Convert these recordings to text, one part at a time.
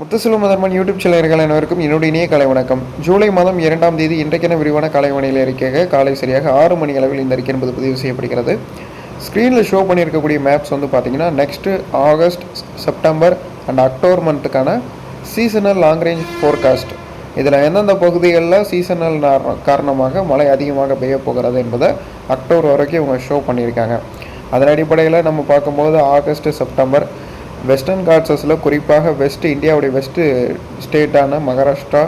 Muthuselvam மதர்மன் YouTube சேனல்கள் அனைவருக்கும் என்னுடைய இணைய கலை வணக்கம். ஜூலை மாதம் இரண்டாம் தேதி இன்றைக்கென விரிவான கலைவணியில் இருக்கையாக காலை சரியாக ஆறு மணி அளவில் இந்த அறிக்கை என்பது பதிவு செய்யப்படுகிறது. ஸ்க்ரீனில் ஷோ பண்ணியிருக்கக்கூடிய மேப்ஸ் வந்து பார்த்தீங்கன்னா next August September and October மந்த்துக்கான seasonal long range forecast இதில் எந்தெந்த பகுதிகளில் சீசனல் காரணமாக மழை அதிகமாக பெய்ய போகிறது என்பதை அக்டோபர் வரைக்கும் இவங்க ஷோ பண்ணியிருக்காங்க. அதன் அடிப்படையில் நம்ம பார்க்கும்போது ஆகஸ்ட் செப்டம்பர் வெஸ்டர்ன் காட்ஸஸில் குறிப்பாக வெஸ்ட் இந்தியாவுடைய வெஸ்ட்டு ஸ்டேட்டான மகாராஷ்டிரா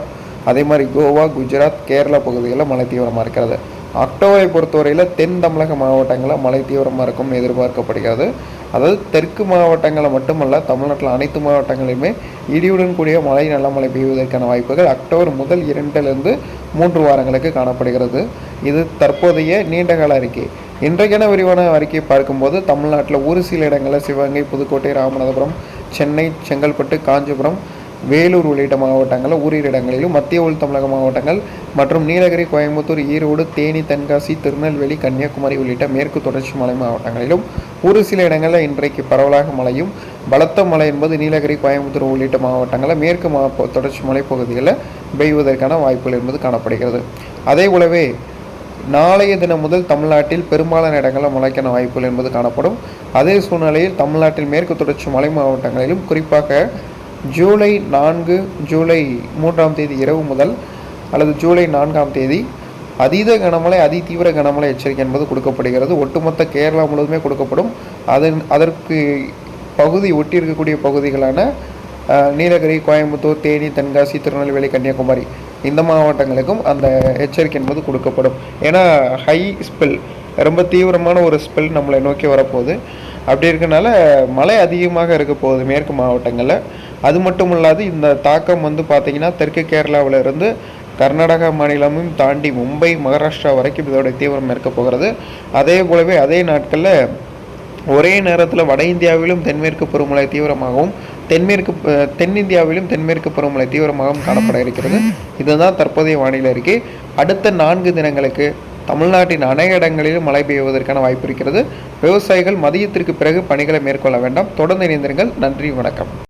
அதே மாதிரி கோவா குஜராத் கேரளா பகுதிகளில் மழை தீவிரமாக இருக்கிறது. அக்டோபரை பொறுத்தவரையில் தென் தமிழக மாவட்டங்களில் மழை தீவிரமாக இருக்கும் எதிர்பார்க்கப்படுகிறது. அதாவது தெற்கு மாவட்டங்களில் மட்டுமல்ல தமிழ்நாட்டில் அனைத்து மாவட்டங்களிலுமே இடியுடன் கூடிய மழை நல்ல மழை பெய்வதற்கான வாய்ப்புகள் அக்டோபர் முதல் இரண்டிலிருந்து மூன்று வாரங்களுக்கு காணப்படுகிறது. இது தற்போதைய நீண்டகால அறிக்கை. இன்றைக்கான விரிவான அறிக்கையை பார்க்கும்போது தமிழ்நாட்டில் ஒரு சில இடங்களில் சிவகங்கை புதுக்கோட்டை ராமநாதபுரம் சென்னை செங்கல்பட்டு காஞ்சிபுரம் வேலூர் உள்ளிட்ட மாவட்டங்களில் ஓரிரு இடங்களிலும் மத்திய உள் தமிழக மாவட்டங்கள் மற்றும் நீலகிரி கோயம்புத்தூர் ஈரோடு தேனி தென்காசி திருநெல்வேலி கன்னியாகுமரி உள்ளிட்ட மேற்கு தொடர்ச்சி மலை மாவட்டங்களிலும் ஒரு சில இடங்களில் இன்றைக்கு பரவலாக மழையும் பலத்த மழை என்பது நீலகிரி கோயம்புத்தூர் உள்ளிட்ட மாவட்டங்களில் மேற்கு மா தொடர்ச்சி மலைப்பகுதிகளில் பெய்வதற்கான வாய்ப்புகள் என்பது காணப்படுகிறது. அதே போலவே நாளைய தினம் முதல் தமிழ்நாட்டில் பெரும்பாலான இடங்களில் மழைக்கான வாய்ப்புகள் என்பது காணப்படும். அதே சூழ்நிலையில் தமிழ்நாட்டில் மேற்கு தொடர்ச்சி மலை மாவட்டங்களிலும் குறிப்பாக ஜூலை நான்கு ஜூலை மூன்றாம் தேதி இரவு முதல் அல்லது ஜூலை நான்காம் தேதி அதீத கனமழை அதிதீவிர கனமழை எச்சரிக்கை என்பது கொடுக்கப்படுகிறது. ஒட்டுமொத்த கேரளா முழுவதுமே கொடுக்கப்படும். அதன் அதற்கு பகுதி ஒட்டி இருக்கக்கூடிய பகுதிகளான நீலகிரி கோயம்புத்தூர் தேனி தென்காசி திருநெல்வேலி கன்னியாகுமரி இந்த மாவட்டங்களுக்கும் அந்த எச்சரிக்கை என்பது கொடுக்கப்படும். ஏன்னா ஹை ஸ்பெல் ரொம்ப தீவிரமான ஒரு ஸ்பெல் நம்மளை நோக்கி வரப்போகுது. அப்படி இருக்கனால மழை அதிகமாக இருக்க போகுது மேற்கு மாவட்டங்களில். அது மட்டும் இல்லாது இந்த தாக்கம் வந்து பார்த்திங்கன்னா தெற்கு கேரளாவிலிருந்து கர்நாடகா மாநிலமும் தாண்டி மும்பை மகாராஷ்டிரா வரைக்கும் இதோட தீவிரம் இருக்க போகிறது. அதே போலவே அதே நாட்களில் ஒரே நேரத்தில் வட இந்தியாவிலும் தென்மேற்கு பருவமழை தீவிரமாகவும் தென்மேற்கு தென்னிந்தியாவிலும் தென்மேற்கு பருவமழை தீவிரமாகவும் காணப்பட இருக்கிறது. இதுதான் தற்போதைய வானிலை அறிக்கை. அடுத்த நான்கு தினங்களுக்கு தமிழ்நாட்டின் அநேக இடங்களிலும் மழை பெய்வதற்கான வாய்ப்பு இருக்கிறது. விவசாயிகள் மதியத்திற்கு பிறகு பணிகளை மேற்கொள்ள வேண்டாம். தொடர்ந்து இணைந்திருங்கள். நன்றி வணக்கம்.